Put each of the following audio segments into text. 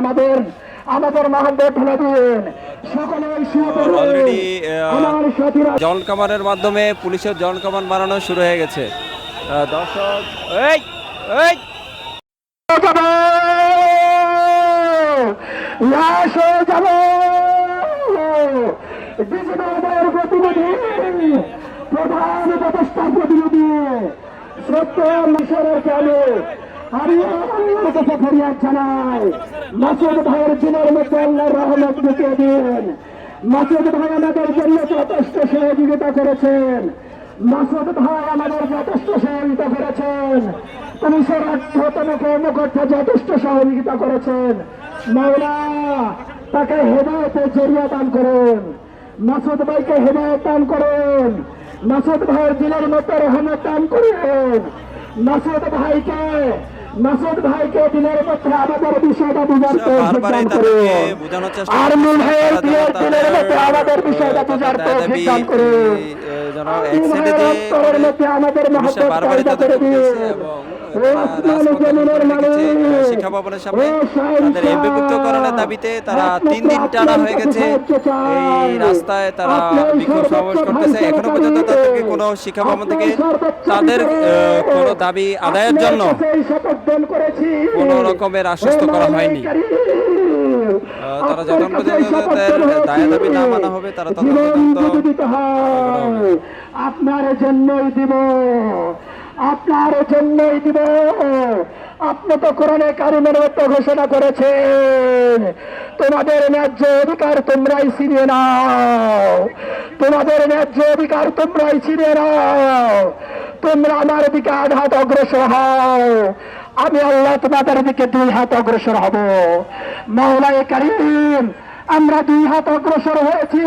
আমাদের আমাদের মহাদেব ঢেলে দিন। অলরেডি জন কামানের মাধ্যমে পুলিশের জন কামান বানানো শুরু হয়ে গেছে। দর্শক এই এই। লাশ হয়ে যাব। বিজেপির প্রতিনিধি প্রধান উপদেষ্টা প্রতিনিধি সত্য মিশরের কেন আমি কাছে মাসুদ ভাইয়ের দিনের মধ্যে আল্লাহর রহমত মাসুদ ভাই আমাদের জন্য যথেষ্ট সহযোগিতা করেছেন মাসুদ ভাই আমাদের যথেষ্ট সহযোগিতা করেছেন পুলিশের অর্থতম কর্মকর্তা যথেষ্ট সহযোগিতা করেছেন মাওলা তাকে হেদায়তের জরিয়া দান করুন। মাসুদ ভাইকে হেদায়ত দান করুন। মাসুদ ভাইয়ের দিনের মধ্যে রহমত দান করুন। মাসুদ ভাইকে মাসুদ ভাইকে দিনের মধ্যে আমাদের বিষয়টা বুঝার তৌফিক দান করুন বোঝানোর আর মূল ভাইয়ের দিনের দিনের মধ্যে আমাদের বিষয়টা বুঝার তৌফিক দান করুন যেন আমাদের মহব্বত পয়দা করে দিন শিক্ষা ভবনের সামনে তাদের এমপিভুক্তকরণের দাবিতে তারা তিন দিন টানা হয়ে গেছে। এই রাস্তায় তারা বিক্ষোভ সমাবেশ করতেছে। এখনও পর্যন্ত তাদেরকে কোনো শিক্ষা ভবন থেকে তাদের কোনো দাবি আদায়ের জন্য। কোনো রকমের আশ্বস্ত করা হয়নি। তারা কাছে পর্যন্ত তাদের দায় দাবি না মানা হবে, তারা জীবন পর্যন্ত আপনার জন্যই দিব। আপনার জন্যই দিব। আপনি তো কোরআনে কারিমের মতো ঘোষণা করেছেন। তোমাদের ন্যায্য অধিকার তোমরাই ছিনিয়ে নাও। তোমাদের ন্যায্য অধিকার তোমরাই ছিনিয়ে নাও। তোমরা আমার দিকে আঘাত অগ্রসর হও। আমি আল্লাহ তোমাদের দিকে দুই হাত অগ্রসর হব। মাওলায় কারিম, আমরা দুই হাত অগ্রসর হয়েছি।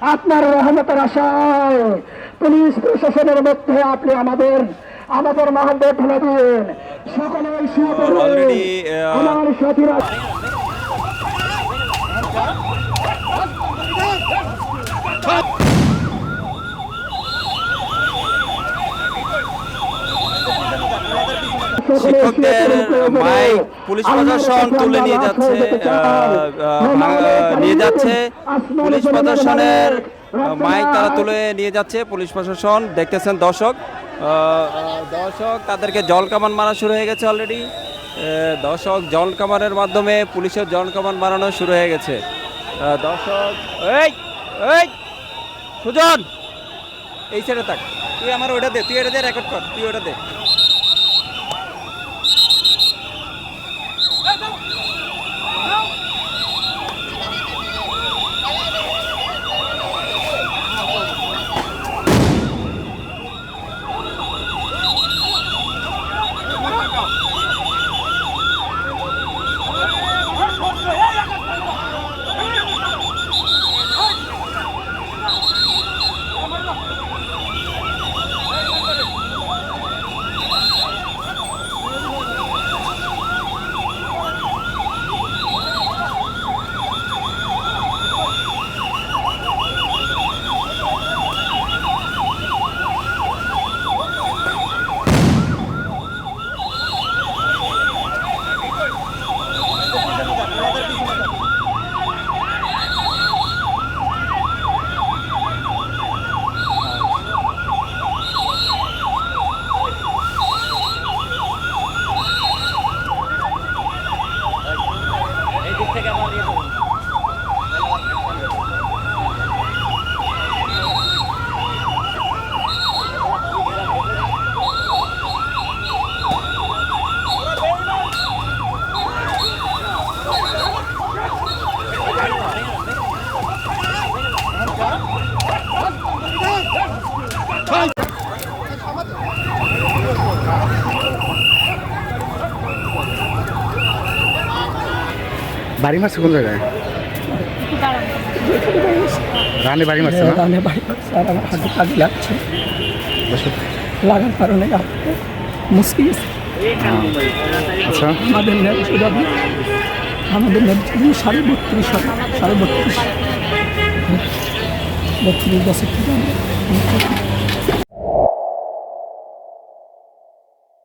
আপনার রহমতের আশায় পুলিশ প্রশাসনের মধ্যে আপনি আমাদের আমাদের মহাদেব ঢেলে দিন। সকলে uh, আমার সাথীরা শিক্ষকদের মাইক পুলিশ প্রশাসন তুলে নিয়ে যাচ্ছে নিয়ে যাচ্ছে পুলিশ প্রশাসনের মাইক তারা তুলে নিয়ে যাচ্ছে পুলিশ প্রশাসন। দেখতেছেন দর্শক দর্শক, তাদেরকে জল কামান মারা শুরু হয়ে গেছে অলরেডি দর্শক, জল কামানের মাধ্যমে পুলিশের জল কামান বানানো শুরু হয়ে গেছে। দর্শক, এই এই, সুজন, এই ছেড়ে থাক। তুই আমার ওটা দে, তুই এটা দে রেকর্ড কর, তুই ওটা দে। বাড়ি মারছে কোন জায়গায়? রানে বাড়ি মারছে রানে বাড়ি আমার হাতে কাজে লাগছে। লাগার কারণে মুসকি গেছে। আচ্ছা। আমাদের দাবি আমাদের ন্যায্য দাবি সাড়ে বত্রিশ। হবে সাড়ে বত্রিশ বত্রিশ বছর থেকে আমরা